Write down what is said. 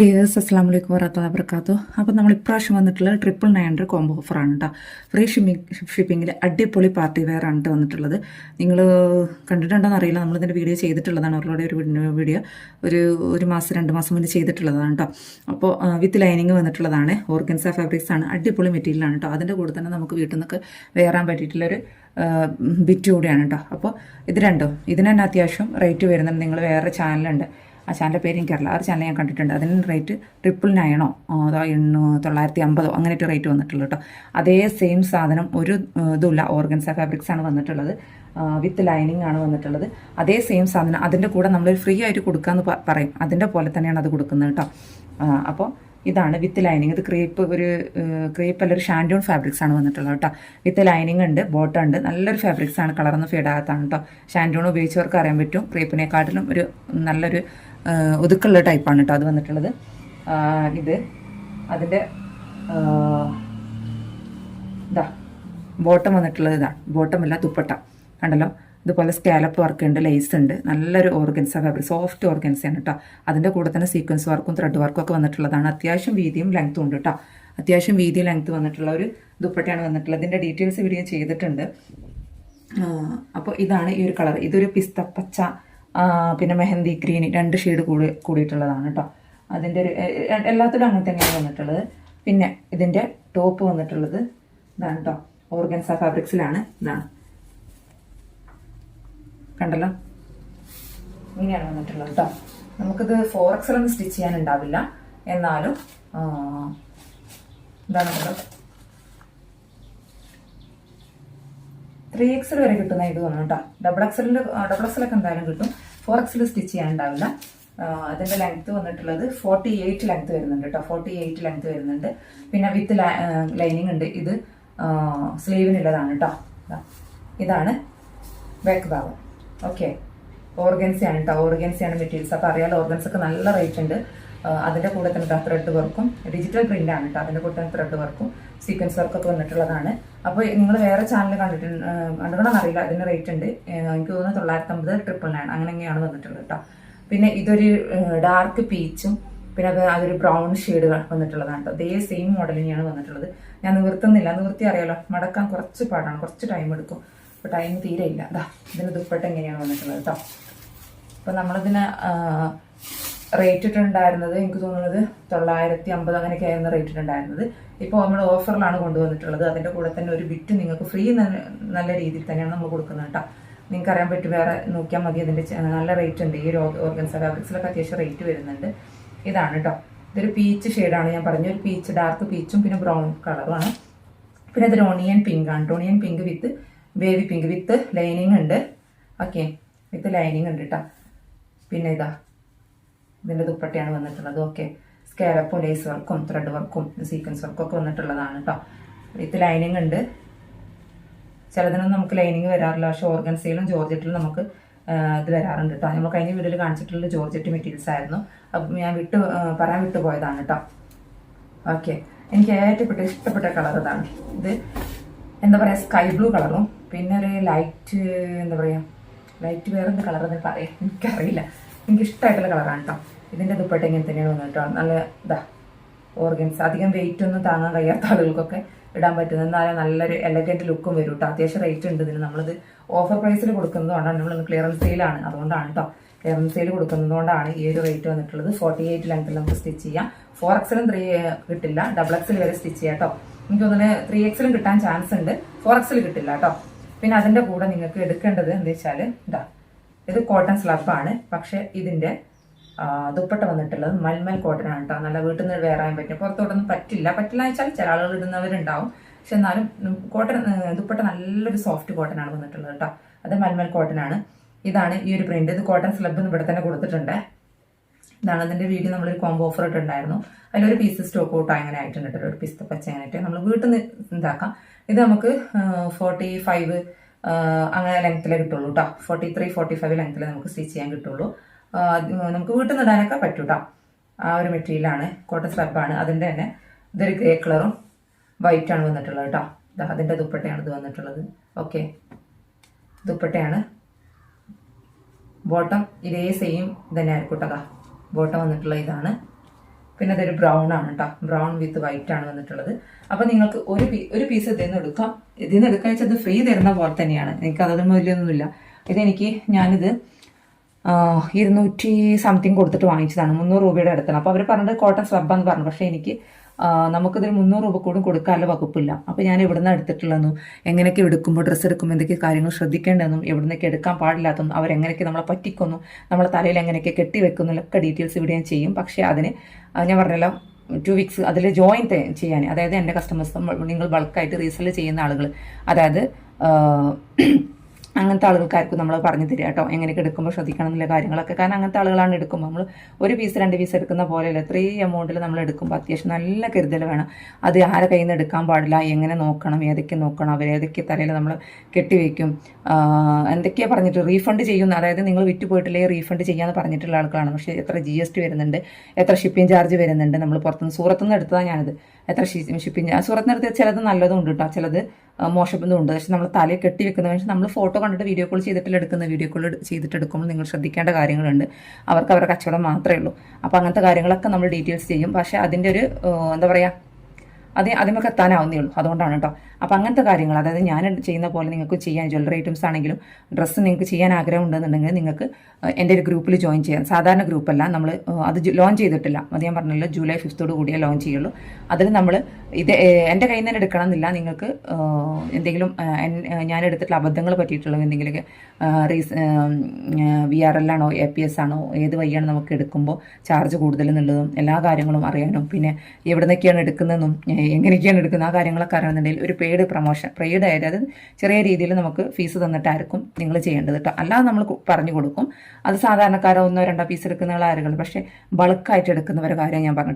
Dears അസ്സാം വലൈക്കും വരഹത്തുള്ള വർക്കാത്തു അപ്പോൾ നമ്മൾ ഇപ്രാവശ്യം വന്നിട്ടുള്ള ട്രിപ്പിൾ നയന്റെ കോംബോ ഓഫറാണ് കേട്ടോ ഫ്രീ ഷിപ്പിംഗ് ഷിപ്പിങ്ങിൽ അടിപൊളി പാർട്ടി വെയർ ആണ് ട്ടോ വന്നിട്ടുള്ളത്. നിങ്ങൾ കണ്ടിട്ടുണ്ടോന്ന് അറിയില്ല. നമ്മളിതിന്റെ വീഡിയോ ചെയ്തിട്ടുള്ളതാണ്. അവരുടെ ഒരു വീഡിയോ ഒരു ഒരു മാസം രണ്ട് മാസം മുന്നേ ചെയ്തിട്ടുള്ളതാണ് കേട്ടോ അപ്പോൾ വിത്ത് ലൈനിങ് വന്നിട്ടുള്ളതാണ്. ഓർഗൻസ ഫാബ്രിക്സ് ആണ്. അടിപൊളി മെറ്റീരിയലാണ് കേട്ടോ അതിന്റെ കൂടെ തന്നെ നമുക്ക് വീട്ടിൽ നിന്നൊക്കെ വേറാൻ പറ്റിയിട്ടുള്ളൊരു ബിറ്റ് കൂടിയാണ് കേട്ടോ അപ്പോൾ ഇത് രണ്ടോ? ഇതിന് അത്യാവശ്യം റേറ്റ് വരുന്നുണ്ട്. നിങ്ങൾ വേറെ ചാനലുണ്ട് ആ ചാനലിന്റെ പേര് എനിക്കറിയില്ല ആ ഒരു ചാനൽ ഞാൻ കണ്ടിട്ടുണ്ട്. അതിന് റേറ്റ് ട്രിപ്പിൾ നയനോ അതോ എണ്ണൂ തൊള്ളായിരത്തി അമ്പതോ അങ്ങനെയൊരു റേറ്റ് വന്നിട്ടുള്ളൂ കേട്ടോ അതേ സെയിം സാധനം ഒരു ഇതുമില്ല. ഓർഗൻസ ഫാബ്രിക്സ് ആണ് വന്നിട്ടുള്ളത്. വിത്ത് ലൈനിങ് ആണ് വന്നിട്ടുള്ളത്. അതേ സെയിം സാധനം അതിന്റെ കൂടെ നമ്മൾ ഫ്രീ ആയിട്ട് കൊടുക്കാമെന്ന് പറയും. അതിന്റെ പോലെ തന്നെയാണ് അത് കൊടുക്കുന്നത് കേട്ടോ അപ്പോൾ ഇതാണ് വിത്ത് ലൈനിങ് ഇത് ക്രേപ്പ് ഒരു ക്രേപ്പ് അല്ല ഒരു ഷാൻഡൂൺ ഫാബ്രിക്സ് ആണ് വന്നിട്ടുള്ളത് കേട്ടോ വിത്ത് ലൈനിങ് ഉണ്ട് ബോട്ടം ഉണ്ട്. നല്ലൊരു ഫാബ്രിക്സ് ആണ്. കളർന്ന് ഫേഡ് ആകത്താണ് കേട്ടോ ഷാൻഡൂൺ ഉപയോഗിച്ചവർക്ക് അറിയാൻ പറ്റും. ക്രേപ്പിനെക്കാട്ടിലും ഒരു നല്ലൊരു ഒതുക്കുള്ള ടൈപ്പാണ് കേട്ടോ അത് വന്നിട്ടുള്ളത്. ഇത് അതിന്റെ ഇതാ ബോട്ടം വന്നിട്ടുള്ളത് ഇതാണ് ബോട്ടം അല്ല ദുപ്പട്ട. കണ്ടല്ലോ? ഇതുപോലെ സ്കാലപ്പ് വർക്ക് ഉണ്ട് ലേസ് ഉണ്ട്. നല്ലൊരു ഓർഗൻസ ഫാബ്രിക് സോഫ്റ്റ് ഓർഗൻസയാണ് കേട്ടോ അതിന്റെ കൂടെ തന്നെ സീക്വൻസ് വർക്കും ത്രെഡ് വർക്കും ഒക്കെ വന്നിട്ടുള്ളതാണ്. അത്യാവശ്യം വീതിയും ലെങ്ത്തും ഉണ്ട് കേട്ടോ അത്യാവശ്യം വീതി ലെങ്ത്ത് വന്നിട്ടുള്ള ഒരു ദുപ്പട്ടയാണ് വന്നിട്ടുള്ളത്. ഇതിന്റെ ഡീറ്റെയിൽസ് വീഡിയോ ചെയ്തിട്ടുണ്ട്. അപ്പോൾ ഇതാണ് ഈ ഒരു കളർ ഇതൊരു പിസ്ത പച്ച പിന്നെ മെഹന്തി ഗ്രീൻ രണ്ട് ഷെയ്ഡ് കൂടി കൂടിയിട്ടുള്ളതാണ് കേട്ടോ. അതിന്റെ ഒരു എല്ലാത്തിലും അങ്ങനെ തന്നെയാണ് വന്നിട്ടുള്ളത്. പിന്നെ ഇതിന്റെ ടോപ്പ് വന്നിട്ടുള്ളത് ഇതാണ് കേട്ടോ. ഓർഗൻസ ഫാബ്രിക്സിലാണ്. ഇതാണ് കണ്ടല്ലോ? ഇങ്ങനെയാണ് വന്നിട്ടുള്ളത് കേട്ടോ. നമുക്കിത് ഫോർ എക്സലൊന്നും സ്റ്റിച്ച് ചെയ്യാനുണ്ടാവില്ല. എന്നാലും ഇതാണ് കേട്ടോ ത്രീ എക്സൽ വരെ കിട്ടുന്ന ഇത് വന്നു കേട്ടോ. ഡബിൾ എക്സലിൽ ഡബിൾ എക്സലൊക്കെ എന്തായാലും കിട്ടും. ഫോർ എക്സൽ സ്റ്റിച്ച് ചെയ്യാനുണ്ടാവില്ല. അതിന്റെ ലെങ്ത് വന്നിട്ടുള്ളത് ഫോർട്ടി എയ്റ്റ് ലെങ്ത് വരുന്നുണ്ട് കേട്ടോ ഫോർട്ടി എയ്റ്റ് ലെങ്ത് വരുന്നുണ്ട്. പിന്നെ വിത്ത് ലൈനിങ് ഉണ്ട്. ഇത് സ്ലീവിനുള്ളതാണ് കേട്ടോ. ഇതാണ് ബാക്ക് ഭാഗം. ഓക്കെ ഓർഗൻസിയാണ് കേട്ടോ ഓർഗൻസിയാണ് മെറ്റീരിയൽസ് അപ്പോൾ അറിയാലോ ഓർഗൻസ് ഒക്കെ നല്ല റേറ്റ് ഉണ്ട്. ആ, അതിന്റെ കൂടെ തന്നെ ത്രെഡ് വർക്കും ഡിജിറ്റൽ പ്രിന്റ് ആണ് കേട്ടോ അതിന്റെ കൂടെ തന്നെ ത്രെഡ് വർക്കും സീക്വൻസ് വർക്കൊക്കെ വന്നിട്ടുള്ളതാണ്. അപ്പോൾ നിങ്ങൾ വേറെ ചാനൽ കണ്ടിട്ടുണ്ട് കണ്ടുകൊണ്ടെന്ന് അറിയില്ല അതിന്റെ റേറ്റ് ഉണ്ട്. എനിക്ക് തോന്നുന്നു തൊള്ളായിരത്തി അമ്പത് ട്രിപ്പിൾ നയൻ അങ്ങനെയൊക്കെയാണ് വന്നിട്ടുള്ളത് കേട്ടോ. പിന്നെ ഇതൊരു ഡാർക്ക് പീച്ചും പിന്നെ അത് അതൊരു ബ്രൗൺ ഷെയ്ഡ് വന്നിട്ടുള്ളതാണ് കേട്ടോ. അതേ സെയിം മോഡൽ തന്നെയാണ് വന്നിട്ടുള്ളത്. ഞാൻ നിവർത്തുന്നില്ല നിവർത്തി അറിയാലോ. മടക്കാൻ കുറച്ച് പാടാണ് കുറച്ച് ടൈം എടുക്കും. അപ്പോൾ ടൈം തീരെ ഇല്ല. അതാ ഇതിന് ദുപ്പട്ട എങ്ങനെയാണ് വന്നിട്ടുള്ളത് കേട്ടോ. അപ്പോൾ നമ്മളിതിന് റേറ്റ് ഇട്ടുണ്ടായിരുന്നത് എനിക്ക് തോന്നുന്നത് തൊള്ളായിരത്തി അമ്പത് അങ്ങനെയൊക്കെ ആയിരുന്നു റേറ്റ് ഇട്ടുണ്ടായിരുന്നത് ഇപ്പോൾ നമ്മൾ ഓഫറിലാണ് കൊണ്ടുവന്നിട്ടുള്ളത്. അതിന്റെ കൂടെ തന്നെ ഒരു ബിറ്റ് നിങ്ങൾക്ക് ഫ്രീ നല്ല രീതിയിൽ തന്നെയാണ് നമ്മൾ കൊടുക്കുന്നത് കേട്ടോ. നിങ്ങൾക്ക് അറിയാൻ പറ്റും വേറെ നോക്കിയാൽ മതി അതിന്റെ നല്ല റേറ്റ് ഉണ്ട്. ഈ ഒരു ഓർഗൻസ ഫാബ്രിക്സിലൊക്കെ അത്യാവശ്യം റേറ്റ് വരുന്നുണ്ട്. ഇതാണ് കേട്ടോ. ഇതൊരു പീച്ച് ഷെയ്ഡാണ് ഞാൻ പറഞ്ഞു ഒരു പീച്ച് ഡാർക്ക് പീച്ചും പിന്നെ ബ്രൗൺ കളറുമാണ് പിന്നെ ഇതൊരു ഓണിയൻ പിങ്ക് ആണ് onion pink with baby pink with lining ഉണ്ട്. ഓക്കെ വിത്ത് ലൈനിങ് ഉണ്ട് കേട്ടോ. പിന്നെ ഇതാ. ഇതിന്റെ ദുപ്പട്ടയാണ് വന്നിട്ടുള്ളത്. ഓക്കെ സ്കാലപ്പും ലേസ് വർക്കും ത്രെഡ് വർക്കും സീക്വൻസ് വർക്കും ഒക്കെ വന്നിട്ടുള്ളതാണ് കേട്ടോ വിത്ത് ലൈനിങ് ഉണ്ട്. ചിലതിനൊന്നും നമുക്ക് ലൈനിങ് വരാറില്ല. പക്ഷെ ഓർഗൻസയിലും ജോർജറ്റിലും നമുക്ക് ഇത് വരാറുണ്ട് കേട്ടോ നമ്മൾ കഴിഞ്ഞ വീഡിയോയിൽ കാണിച്ചിട്ടുള്ള ജോർജറ്റ് മെറ്റീരിയൽസ് ആയിരുന്നു. അപ്പം ഞാൻ വിട്ടു പറയാൻ വിട്ടുപോയതാണ് കേട്ടോ ഓക്കെ എനിക്ക് ഏറ്റവും ഇഷ്ടപ്പെട്ട കളർ ഇതാണ്. ഇത് എന്താ പറയുക സ്കൈ ബ്ലൂ കളറും പിന്നെ ഒരു ലൈറ്റ് എന്താ പറയുക ലൈറ്റ് വേറെ കളർ എന്ന് പറയാം എനിക്കറിയില്ല. എനിക്ക് ഇഷ്ടമായിട്ടുള്ള കളറാണ് കേട്ടോ ഇതിന്റെ ദുപ്പട്ട ഇങ്ങനെ തന്നെയാണ് വന്നിട്ടോ നല്ല ഇതാ ഓർഗൻസ്. അധികം വെയിറ്റ് ഒന്നും താങ്ങാൻ കഴിയാത്ത ആളുകൾക്കൊക്കെ ഇടാൻ പറ്റുന്നത് എന്നാലും നല്ലൊരു എലഗന്റ് ലുക്കും വരും കേട്ടോ അത്യാവശ്യം റേറ്റ് ഉണ്ട് ഇതിന്. നമ്മളിത് ഓഫർ പ്രൈസിൽ കൊടുക്കുന്നതുകൊണ്ടാണ്. നമ്മൾ ക്ലിയറൻസ് സെയിലാണ് അതുകൊണ്ടാണ് കേട്ടോ ക്ലിയറൻസ് സെയിൽ കൊടുക്കുന്നതുകൊണ്ടാണ് ഈ ഒരു റേറ്റ് വന്നിട്ടുള്ളത്. ഫോർട്ടി എയ്റ്റ് ലെങ്ത്തിൽ നമുക്ക് സ്റ്റിച്ച് ചെയ്യാം. ഫോർ എക്സിലും ത്രീ കിട്ടില്ല. ഡബിൾ എക്സിൽ വരെ സ്റ്റിച്ച് ചെയ്യാം കേട്ടോ എനിക്ക് തോന്നുന്നത് ത്രീ എക്സിലും കിട്ടാൻ ചാൻസ് ഉണ്ട്. ഫോർ എക്സിൽ കിട്ടില്ല കേട്ടോ പിന്നെ അതിന്റെ കൂടെ നിങ്ങൾക്ക് എടുക്കേണ്ടത് എന്താ വെച്ചാൽ ഇതാ ഇത് കോട്ടൺ സ്ലബാണ് പക്ഷെ ഇതിന്റെ ആ, ദുപ്പട്ട വന്നിട്ടുള്ളത് മൽമൽ കോട്ടൺ ആണ് കേട്ടോ നല്ല വീട്ടിൽ നിന്ന് വേറാൻ പറ്റും. പുറത്തോട്ടൊന്നും പറ്റില്ല. പറ്റില്ല വെച്ചാൽ ചില ആളുകൾ ഇടുന്നവരുണ്ടാവും. പക്ഷെ എന്നാലും കോട്ടൺ ദുപ്പട്ട നല്ലൊരു സോഫ്റ്റ് കോട്ടൺ ആണ് വന്നിട്ടുള്ളത് കേട്ടോ അത് മൽമൽ കോട്ടൺ ആണ്. ഇതാണ് ഈ ഒരു പ്രിന്റ് ഇത് കോട്ടൺ സ്ലബ് ഇവിടെ തന്നെ കൊടുത്തിട്ടുണ്ട്. ഇതാണ് അതിന്റെ വീഡിയോ നമ്മളൊരു കോംബോ ഓഫർ ഇട്ടുണ്ടായിരുന്നു അതിലൊരു പീസ് സ്റ്റോക്ക് ഔട്ട് അങ്ങനെ ആയിട്ടുണ്ട് ഒരു പിസ്തപ്പച്ച പച്ച അങ്ങനെയായിട്ട് നമ്മൾ വീട്ടിൽ നിന്ന് ഇതാക്കാം ഇത് നമുക്ക് ഫോർട്ടി ഫൈവ് അങ്ങനെ ലെങ്ത്തിലേ കിട്ടുള്ളൂ കേട്ടോ ഫോർട്ടി ത്രീ ഫോർട്ടി ഫൈവ് ലെങ്ത്തിൽ നമുക്ക് സ്റ്റിച്ച് ചെയ്യാൻ കിട്ടുള്ളൂ. നമുക്ക് വീട്ടിൽ നിന്ന് ഇടാനൊക്കെ പറ്റും കേട്ടോ ആ ഒരു മെറ്റീരിയലാണ് കോട്ടൺ സ്ലബാണ് അതിന്റെ തന്നെ ഇതൊരു ഗ്രേ കളറും വൈറ്റ് ആണ് വന്നിട്ടുള്ളത് കേട്ടോ അതിന്റെ ദുപ്പട്ടയാണ് ഇത് വന്നിട്ടുള്ളത്. ഓക്കെ ദുപ്പട്ടയാണ്. ബോട്ടം ഇതേ സെയിം തന്നെ ആയിരിക്കും കേട്ടോ ബോട്ടം വന്നിട്ടുള്ള ഇതാണ്. പിന്നെ അതൊരു ബ്രൗൺ ആണ് കേട്ടോ ബ്രൗൺ വിത്ത് വൈറ്റ് ആണ് വന്നിട്ടുള്ളത്. അപ്പൊ നിങ്ങൾക്ക് ഒരു ഒരു പീസ് ഇതിൽ നിന്ന് എടുക്കാം. ഇതിൽ നിന്ന് എടുക്കാൻ വെച്ചാൽ അത് ഫ്രീ തരുന്ന പോലെ തന്നെയാണ്. എനിക്ക് അതൊന്നും വലിയൊന്നുമില്ല ഇതെനിക്ക് ഞാനിത് ഇരുന്നൂറ്റി സംതിങ് കൊടുത്തിട്ട് വാങ്ങിച്ചതാണ് മുന്നൂറ് രൂപയുടെ അടുത്താണ്. അപ്പോൾ അവർ പറഞ്ഞത് കോട്ടൺ സ്ലബാന്ന് പറഞ്ഞു. പക്ഷേ എനിക്ക് നമുക്കിതിൽ മുന്നൂറ് രൂപ കൂടും കൊടുക്കാനുള്ള വകുപ്പില്ല. അപ്പോൾ ഞാൻ എവിടുന്ന് എടുത്തിട്ടുള്ളതെന്നും എങ്ങനെയൊക്കെ എടുക്കുമ്പോൾ ഡ്രസ്സ് എടുക്കുമ്പോൾ എന്തൊക്കെ കാര്യങ്ങൾ ശ്രദ്ധിക്കേണ്ടതെന്നും എവിടുന്നൊക്കെ എടുക്കാൻ പാടില്ലാത്തതും അവരെങ്ങനെയൊക്കെ നമ്മളെ പറ്റിക്കുന്നു നമ്മളെ തലയിൽ എങ്ങനെയൊക്കെ കെട്ടി വെക്കുന്നതിലൊക്കെ ഡീറ്റെയിൽസ് ഇവിടെ ഞാൻ ചെയ്യും. പക്ഷേ അതിന് ഞാൻ പറഞ്ഞല്ലോ ടു വീക്സ് അതിൽ ജോയിൻ ചെയ്യാൻ. അതായത് എന്റെ കസ്റ്റമേഴ്സ് നിങ്ങൾ ബൾക്കായിട്ട് റീസെൽ ചെയ്യുന്ന ആളുകൾ. അതായത് അങ്ങനത്തെ ആളുകൾക്കായിരിക്കും നമ്മൾ പറഞ്ഞു തരിക കേട്ടോ. എങ്ങനെയൊക്കെ എടുക്കുമ്പോൾ ശ്രദ്ധിക്കണം എന്നുള്ള കാര്യങ്ങളൊക്കെ. കാരണം അങ്ങനത്തെ ആളുകളാണ് എടുക്കുമ്പോൾ നമ്മൾ ഒരു പീസ് രണ്ട് പീസ് എടുക്കുന്ന പോലെ അല്ല ഇത്രയും എമൗണ്ടിൽ നമ്മൾ എടുക്കുമ്പോൾ അത്യാവശ്യം നല്ല കരുതൽ വേണം. അത് ആരെ കയ്യിൽ നിന്ന് എടുക്കാൻ പാടില്ല. എങ്ങനെ നോക്കണം ഏതൊക്കെ നോക്കണം അവർ ഏതൊക്കെ തലയിൽ നമ്മൾ കെട്ടിവെക്കും എന്തൊക്കെയാണ് പറഞ്ഞിട്ട് റീഫണ്ട് ചെയ്യുന്ന അതായത് നിങ്ങൾ വിറ്റ് പോയിട്ടില്ലേ റീഫണ്ട് ചെയ്യാമെന്ന് പറഞ്ഞിട്ടുള്ള ആൾക്കാണ് പക്ഷേ എത്ര ജി എസ് ടി വരുന്നുണ്ട് എത്ര ഷിപ്പിംഗ് ചാർജ് വരുന്നുണ്ട് നമ്മൾ പുറത്തുനിന്ന് സൂറത്തുനിന്ന് എടുത്തതാണ് ഞാനിത്. എത്ര ഷിപ്പിംഗ് സുഹൃത്തിന് എടുത്ത് ചിലത് നല്ലതും ഉണ്ട് കേട്ടോ ചിലത് മോശപ്പെന്നും ഉണ്ട് പക്ഷെ നമ്മൾ തലയിൽ കെട്ടി വെക്കുന്ന പക്ഷേ നമ്മൾ ഫോട്ടോ കണ്ടിട്ട് വീഡിയോ കോൾ ചെയ്തിട്ടില്ല എടുക്കുന്ന? വീഡിയോ കോൾ ചെയ്തിട്ട് എടുക്കുമ്പോൾ നിങ്ങൾ ശ്രദ്ധിക്കേണ്ട കാര്യങ്ങളുണ്ട്. അവർക്ക് അവരുടെ കച്ചവടം മാത്രമേ ഉള്ളൂ. അപ്പോൾ അങ്ങനത്തെ കാര്യങ്ങളൊക്കെ നമ്മൾ ഡീറ്റെയിൽസ് ചെയ്യും. പക്ഷേ അതിന്റെ ഒരു എന്താ പറയുക അത് അതിനൊക്കെ എത്താനാവുന്നേ ഉള്ളൂ. അതുകൊണ്ടാണ് കേട്ടോ അപ്പോൾ അങ്ങനത്തെ കാര്യങ്ങൾ അതായത് ഞാൻ ചെയ്യുന്ന പോലെ നിങ്ങൾക്ക് ചെയ്യാൻ ജ്വല്ലറി ഐറ്റംസ് ആണെങ്കിലും ഡ്രസ്സ് നിങ്ങൾക്ക് ചെയ്യാൻ ആഗ്രഹം ഉണ്ടെന്നുണ്ടെങ്കിൽ നിങ്ങൾക്ക് എന്റെ ഒരു ഗ്രൂപ്പിൽ ജോയിൻ ചെയ്യാം. സാധാരണ ഗ്രൂപ്പല്ല നമ്മൾ അത് ലോഞ്ച് ചെയ്തിട്ടില്ല. അത് ഞാൻ പറഞ്ഞല്ലോ ജൂലൈ ഫിഫ്ത്തോട് കൂടിയേ ലോഞ്ച് ചെയ്യുള്ളൂ. അതിൽ നമ്മൾ ഇത് എന്റെ കയ്യിൽ നിന്ന് എടുക്കണം എന്നില്ല നിങ്ങൾക്ക് എന്തെങ്കിലും ഞാൻ എടുത്തിട്ടുള്ള അബദ്ധങ്ങൾ പറ്റിയിട്ടുള്ള എന്തെങ്കിലുമൊക്കെ റീസ് വി ആർ എൽ ആണോ എ പി എസ് ആണോ ഏത് വഴിയാണ് നമുക്ക് എടുക്കുമ്പോൾ ചാർജ് കൂടുതൽ എന്നുള്ളതും എല്ലാ കാര്യങ്ങളും അറിയാനും പിന്നെ എവിടെ നിന്നൊക്കെയാണ് എടുക്കുന്നതെന്നും എങ്ങനെയൊക്കെയാണ് എടുക്കുന്നത് ആ കാര്യങ്ങളൊക്കെ അറിയണമെന്നുണ്ടെങ്കിൽ ഒരു പെയ്ഡ് പ്രൊമോഷൻ പെയ്ഡ് ആയിട്ട് അതായത് ചെറിയ രീതിയിൽ നമുക്ക് ഫീസ് തന്നിട്ടായിരിക്കും നിങ്ങൾ ചെയ്യേണ്ടത് കേട്ടോ. അല്ലാതെ നമ്മൾ പറഞ്ഞു കൊടുക്കും. അത് സാധാരണക്കാരോ ഒന്നോ രണ്ടോ പീസ് എടുക്കുന്ന ആളുകൾ പക്ഷേ ബൾക്കായിട്ട് എടുക്കുന്നവരുടെ കാര്യം ഞാൻ പറഞ്ഞു